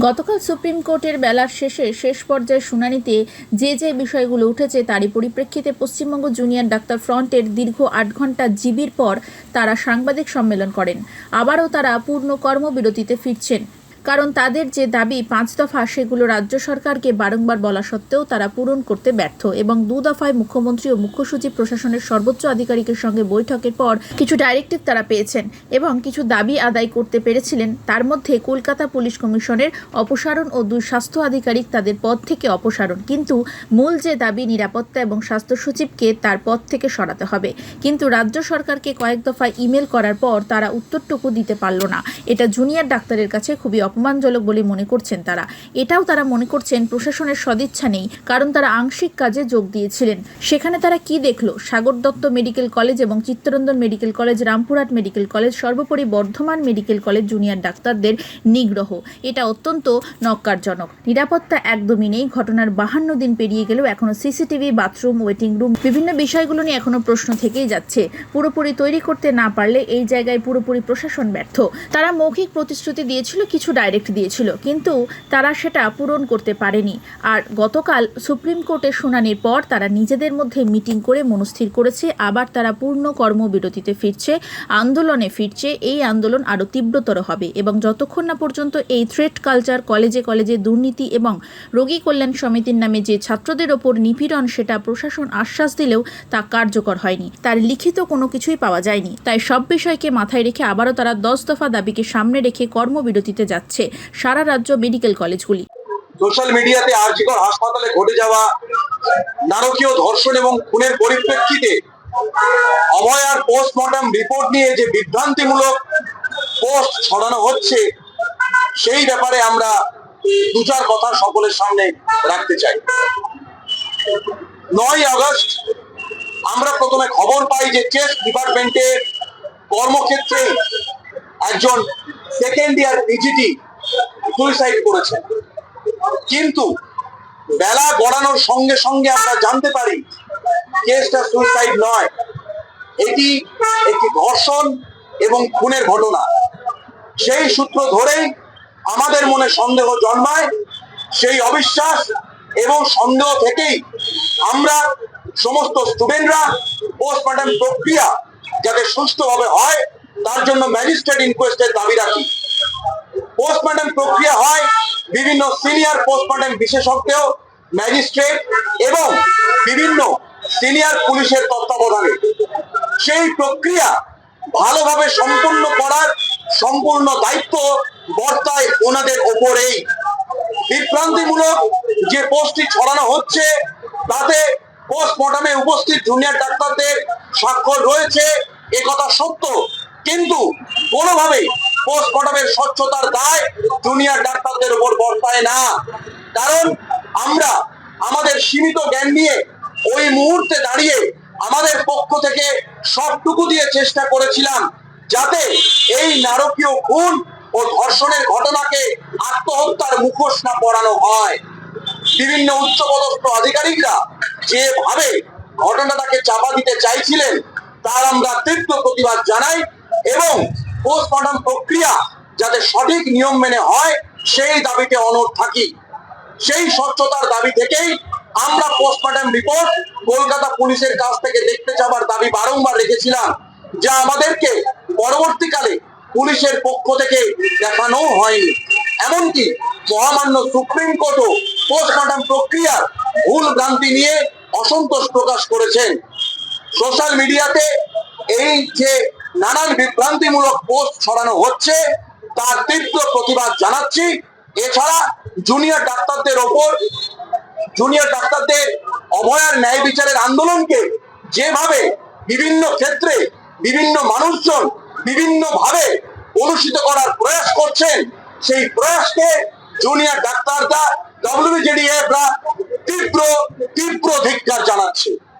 গতকাল সুপ্রিম কোর্টের বেলার শেষে শেষ পর্যায়ে শুনানিতে যে যে বিষয়গুলো উঠেছে তারই পরিপ্রেক্ষিতে পশ্চিমবঙ্গ জুনিয়র ডাক্তার ফ্রন্টের দীর্ঘ আট ঘণ্টা জিবির পর তারা সাংবাদিক সম্মেলন করেন। আবারও তারা পূর্ণ কর্মবিরতিতে ফিরছেন। কারণ তাদের যে দাবি, পাঁচ দফা সেগুলো রাজ্য সরকারকে বারংবার বলা সত্ত্বেও তারা পূরণ করতে ব্যর্থ এবং দু দফায় মুখ্যমন্ত্রী ও মুখ্য সচিব প্রশাসনের সর্বোচ্চ আধিকারিকের সঙ্গে বৈঠকের পর কিছু ডাইরেক্টিভ তারা পেয়েছেন এবং কিছু দাবি আদায় করতে পেরেছিলেন। তার মধ্যে কলকাতা পুলিশ কমিশনের অপসারণ ও দুই স্বাস্থ্য আধিকারিক তাদের পদ থেকে অপসারণ। কিন্তু মূল যে দাবি, নিরাপত্তা এবং স্বাস্থ্য সচিবকে তার পদ থেকে সরাতে হবে। কিন্তু রাজ্য সরকারকে কয়েক দফায় ইমেল করার পর তারা উত্তরটুকু দিতে পারল না। এটা জুনিয়র ডাক্তারের কাছে খুবই অপমানজনক বলে মনে করছেন তারা। এটাও তারা মনে করছেন প্রশাসনের সদিচ্ছা নেই, কারণ তারা আংশিক কাজে যোগ দিয়েছিলেন। সেখানে তারা কি দেখল? সাগর দত্ত মেডিকেল কলেজ এবং Chittaranjan medical college, Rampurhat medical college, সর্বোপরি বর্ধমান মেডিকেল কলেজ জুনিয়র ডাক্তারদের নিগ্রহ। এটা অত্যন্ত নক্কারজনক। নিরাপত্তা একদমই নেই, ঘটনার বাহান্ন দিন পেরিয়ে গেলেও এখনও সিসিটিভি, বাথরুম, ওয়েটিং রুম বিভিন্ন বিষয়গুলো নিয়ে এখনও প্রশ্ন থেকেই যাচ্ছে। পুরোপুরি তৈরি করতে না পারলে এই জায়গায় পুরোপুরি প্রশাসন ব্যর্থ। তারা মৌখিক প্রতিশ্রুতি দিয়েছিল, কিছু ডাইরেক্ট দিয়েছিল, কিন্তু তারা সেটা পূরণ করতে পারেনি। আর গতকাল সুপ্রিম কোর্টের শুনানির পর তারা নিজেদের মধ্যে মিটিং করে মনস্থির করেছে, আবার তারা পূর্ণ কর্মবিরতিতে ফিরছে, আন্দোলনে ফিরছে, এই আন্দোলন আরও তীব্রতর হবে এবং যতক্ষণ না পর্যন্ত এই থ্রেট কালচার কলেজে কলেজে দুর্নীতি এবং রোগী কল্যাণ সমিতির নামে যে ছাত্রদের ওপর নিপীড়ন সেটা প্রশাসন আশ্বাস দিলেও তা কার্যকর হয়নি। তার লিখিত কোনো কিছুই পাওয়া যায়নি। তাই সব বিষয়কে মাথায় রেখে আবারও তারা দশ দফা দাবিকে সামনে রেখে কর্মবিরতিতে যাচ্ছে। সারা রাজ্য মেডিকেল কলেজগুলি। সোশ্যাল মিডিয়াতে আর্জিকর হাসপাতালে ঘটে যাওয়া নারকীয় ধর্ষণ এবং খুনের পরিপ্রেক্ষিতে অভয় অভয়ার পোস্টমর্টম রিপোর্ট নিয়ে যে বিভ্রান্তিমূলক পোস্ট ছড়ানো হচ্ছে, সেই ব্যাপারে আমরা দু চার কথা সকলের সামনে রাখতে চাই। নয় আগস্ট আমরা প্রথমে খবর পাই যে চেস্ট ডিপার্টমেন্টের কর্মক্ষেত্রে একজন সেকেন্ড ইয়ার পিজিটি সুইসাইড করেছেন কিন্তু বেলা গড়ানোর সঙ্গে সঙ্গে আমরা জানতে পারি কেসটা সুইসাইড নয়। এটি একটি ধর্ষণ এবং খুনের ঘটনা। সেই সূত্র ধরেই আমাদের মনে সন্দেহ জন্মায়, সেই অবিশ্বাস এবং সন্দেহ থেকেই আমরা সমস্ত স্টুডেন্টরা পোস্টমর্টম প্রক্রিয়া যাতে সুষ্ঠুভাবে হয় তার জন্য ম্যাজিস্ট্রেট ইনকোয়েস্টের দাবি রাখি। পোস্টমর্টম প্রক্রিয়া হয় বিভিন্ন সিনিয়র পোস্টমর্টম বিশেষজ্ঞ ম্যাজিস্ট্রেট এবং বিভিন্ন সিনিয়র পুলিশের তত্ত্বাবধানে। সেই প্রক্রিয়া ভালোভাবে সম্পূর্ণ করার সম্পূর্ণ দায়িত্ব বর্তায় ওনাদের ওপরেই। বিভ্রান্তিমূলক যে পোস্টটি ছড়ানো হচ্ছে, তাতে পোস্টমর্টমে উপস্থিত জুনিয়র ডাক্তারদের স্বাক্ষর রয়েছে এ কথা সত্য। কিন্তু কোনোভাবেই পোস্টমর্টমের স্বচ্ছতার দায় জুনিয়র ডাক্তারদের উপর বর্তায় না। কারণ আমরা আমাদের সীমিত জ্ঞান নিয়ে ওই মুহূর্তে দাঁড়িয়ে আমাদের পক্ষ থেকে সবটুকু দিয়ে চেষ্টা করেছিলাম যাতে এই নারকীয় খুন ও ধর্ষণের ঘটনাকে আত্মহত্যার মুখোশ না পড়ানো হয়। বিভিন্ন উচ্চপদস্থ আধিকারিকরা যেভাবে ঘটনাটাকে চাপা দিতে চাইছিলেন, তার আমরা তীব্র প্রতিবাদ জানাই। এবং পোস্টমর্টম প্রক্রিয়া যাতে সঠিক নিয়ম মেনে হয়, সেই দাবিতে অনড় থাকি। সেই স্বচ্ছতার দাবি থেকেই আমরা পোস্টমর্টম রিপোর্ট কলকাতা পুলিশের কাছ থেকে দেখতে চাওয়ার দাবি বারংবার রেখেছিলাম, যা আমাদেরকে পরবর্তীকালে পুলিশের পক্ষ থেকে দেখানো হয়নি। এমনকি মহামান্য সুপ্রিম কোর্টও পোস্টমর্টম প্রক্রিয়ার ভুল ভ্রান্তি নিয়ে অসন্তোষ প্রকাশ করেছেন। সোশ্যাল মিডিয়াতে এই যে নানান বিভ্রান্তিমূলক পোস্ট ছড়ানো হচ্ছে, তার তীব্র প্রতিবাদ জানাচ্ছি। এছাড়া জুনিয়র ডাক্তারদের ওপর জুনিয়র ডাক্তারদের অভয়ার ন্যায় বিচারের আন্দোলনকে যেভাবে বিভিন্ন ক্ষেত্রে বিভিন্ন মানুষজন বিভিন্ন ভাবে অনুষ্ঠিত করার প্রয়াস করছেন, সেই প্রয়াসকে জুনিয়র ডাক্তাররা ডব্লিউজেডিএফরা তীব্র তীব্র ধিক্কার জানাচ্ছে।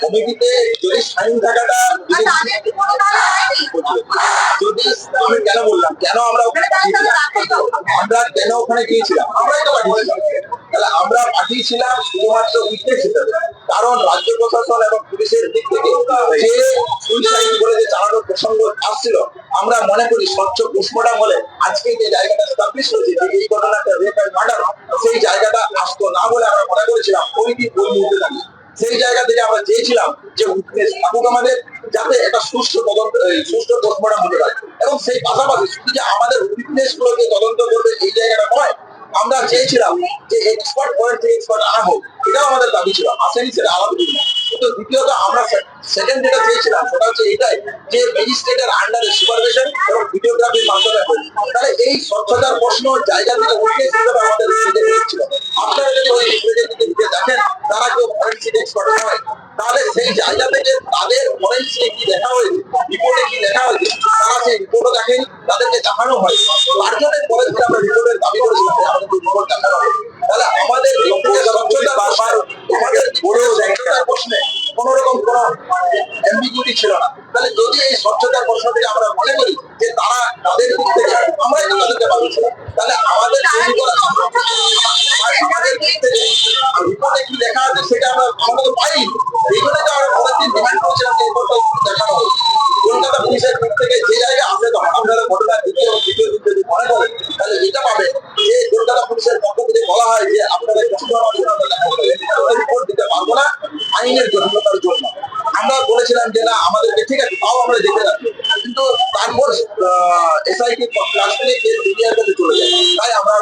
কমিটিতে যদি সাইন থাকাটা আর যদি আমি কেন বললাম? কেন আমরা ওখানে? আমরা কেন ওখানে গিয়েছিলাম? আমরাই তো পাঠিয়েছিলাম তাহলে আমরা পাঠিয়েছিলাম শুধুমাত্র কারণ রাজ্য প্রশাসন এবং পুলিশের দিক থেকে যে সুইসাইড বলে যে চালানোর প্রসঙ্গ আসছিল, আমরা মনে করি স্বচ্ছ পোস্টমর্টম হলে আজকে যে জায়গাটা হয়েছে, যে এই ঘটনাটা রেপ অ্যান্ড মার্ডার সেই জায়গাটা আসতো না বলে আমরা মনে করেছিলাম ওই দিন ওই মুহূর্তে দাঁড়িয়ে। সেই জায়গা থেকে আমরা চেয়েছিলাম যে উইটনেস থাকুক আমাদের, যাতে একটা সুষ্ঠু তদন্ত সুষ্ঠু পোস্টমর্টম হতে পারে। এবং সেই পাশাপাশি শুধু যে আমাদের উইটনেস গুলোকে তদন্ত করবে এই জায়গাটা নয় আমরা চেয়েছিলাম যে এক্সপার্ট পয়েন্ট থেকে এক্সপার্ট আনা হোক, এটাও আমাদের দাবি ছিল, আসেনি সেটা আলাদা বিষয় কিন্তু দ্বিতীয়ত আমরা সেকেন্ড যেটা চেয়েছিলাম, সেটা হচ্ছে এটাই যে ম্যাজিস্ট্রেটের আন্ডারে সুপারভিশন এবং ভিডিওগ্রাফির মাধ্যমে হয়। তাহলে এই স্বচ্ছতার প্রশ্ন, জায়গা থেকে উইটনেস হিসেবে আমাদের রিপোর্টে পেয়েছিল আপনারা যদি ওই রিপোর্টের দিকে দেখেন, তারা কেউ ফরেন্সিক এক্সপার্ট নয়। তাহলে সেই জায়গা থেকে তাদের ফরেন্সিকে কি দেখা হয়েছে রিপোর্টে কি লেখা হয়েছে তারা সেই রিপোর্টও দেখেন, তাদেরকে দেখানো হয় তারপরে পরে আমরা রিপোর্টের দাবি করেছিলাম অ্যাম্বিগুইটি ছিল না। তাহলে যদি এই স্বচ্ছতার প্রশ্নটিকে আমরা মনে করি যে তারা তাদের দিক থেকে আমরাই তো তাদেরকে পাঠিয়েছিলাম তাহলে আমাদের তৈরি করা আমাদের দিক থেকে রিপোর্টে কি লেখা আছে সেটা আমরা আমরা পাইনি। এই জন্য তো আমরা পরের ডিমান্ড করেছিলাম যে রিপোর্টটা দেখানো হোক। কলকাতা পুলিশের দিক থেকে যে জায়গায় আপনি তো আপনারা ঘটনা দ্বিতীয় এবং তৃতীয় দিন যদি মনে করেন তাহলে এটা পাবে যে কলকাতা পুলিশের পক্ষ থেকে বলা হয় যে রিপোর্ট দিতে পারব না। আইনের জন্য। আমরা বলেছিলাম যে না আমাদেরকে ঠিক আছে তাও আমরা দেখে রাখব। কিন্তু তারপর এসআইটি সিনিয়র কাছে চলে যায় তাই আমরা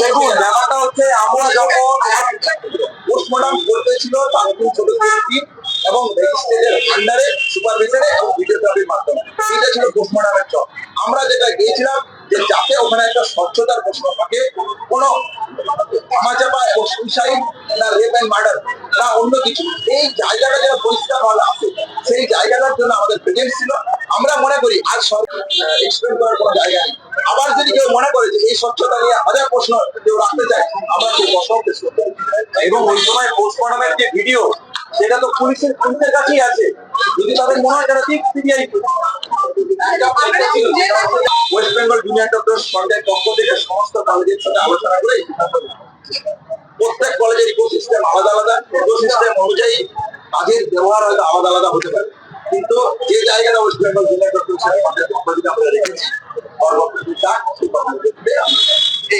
দেখুন ব্যাপারটা হচ্ছে আমরা যখন পোস্টমর্টম তার দিন ছোট টিম এবং ম্যাজিস্ট্রেটের আন্ডারে সুপারভিশনে এবং ভিডিওগ্রাফির মাধ্যমে। এটা ছিল পোস্টমর্টমের চক আমরা যেটা গিয়েছিলাম যে যাতে ওখানে একটা স্বচ্ছতার প্রশ্ন থাকে কোনো ধামাচাপা এবং সুইসাইড না রেপ অ্যান্ড মার্ডার না অন্য কিছু এই জায়গাটা যেন পরিষ্কার ভাবে আসে সেই জায়গাটার জন্য আমাদের প্রেজেন্স ছিল। আমরা মনে করি আজ এক্সপ্লেন করার কোনো জায়গা নেই। আবার যদি কেউ মনে করে যে এই স্বচ্ছতা নিয়ে হাজার প্রশ্ন কেউ রাখতে চায় আমরা সেই প্রশ্ন পেশ করতে এবং ওই সময় পোস্টমর্টমের যে ভিডিও সেটা তো পুলিশের পুলিশের কাছেই আছে। যদি তাদের মনে হয় তারা ঠিক CBI West Bengal union doctor ফ্রন্টের পক্ষ থেকে সমস্ত কলেজের সাথে আলোচনা করে। প্রত্যেক কলেজের ইকোসিস্টেম আলাদা আলাদা। ইকোসিস্টেম অনুযায়ী কাজের ব্যবহার হয়তো আলাদা আলাদা হতে পারে। কিন্তু যে জায়গাটা ওয়েস্ট বেঙ্গল ইউনিয়ন ডক্টর আমাদের পক্ষ থেকে আমরা রেখেছি কর্মসূচি ডাক সেই কর্মসূচিতে আমরা এই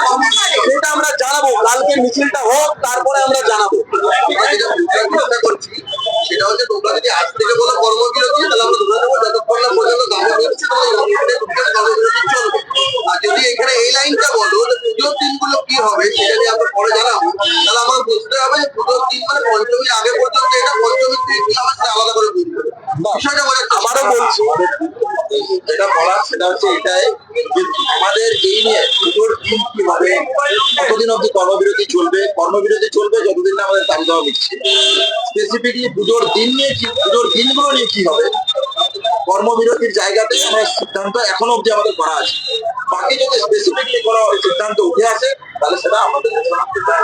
জানাব কালকে মিছিলটা হোক তারপরে আমরা জানাব। সেটা হচ্ছে তোমরা যদি আজ থেকে বলো কর্মবিরতি তাহলে আমরা ধরে নেব যতক্ষণ না পর্যন্ত কর্মবিরতি চলবে। আর যদি এখানে এই লাইনটা বলো যে পুজোর দিনগুলো কি হবে সেটা নিয়ে আমরা পরে জানাব। তাহলে আমার বুঝতে হবে যে পুজোর দিন মানে পঞ্চমীর আগে পর্যন্ত এটা পঞ্চমীর থেকে কি হবে সেটা আলাদা করে বুঝতে হবে। বিষয়টা বলে আবারও বলছি। যেটা বলার সেটা হচ্ছে এটাই আমাদের এই নিয়ে পুজোর দিন কি হবে কতদিন অব্দি কর্মবিরতি চলবে কর্মবিরতি চলবে যতদিন না আমাদের দাবি দেওয়া মিটছে স্পেসিফিকলি পুজোর দিন নিয়ে কি, পুজোর দিনগুলো নিয়ে কি হবে? কর্মবিরতির জায়গাতে কোনো সিদ্ধান্ত এখনও অব্দি আমাদের করা আছে। বাকি যদি স্পেসিফিকলি কোনো সিদ্ধান্ত উঠে আসে, তাহলে সেটা আমাদের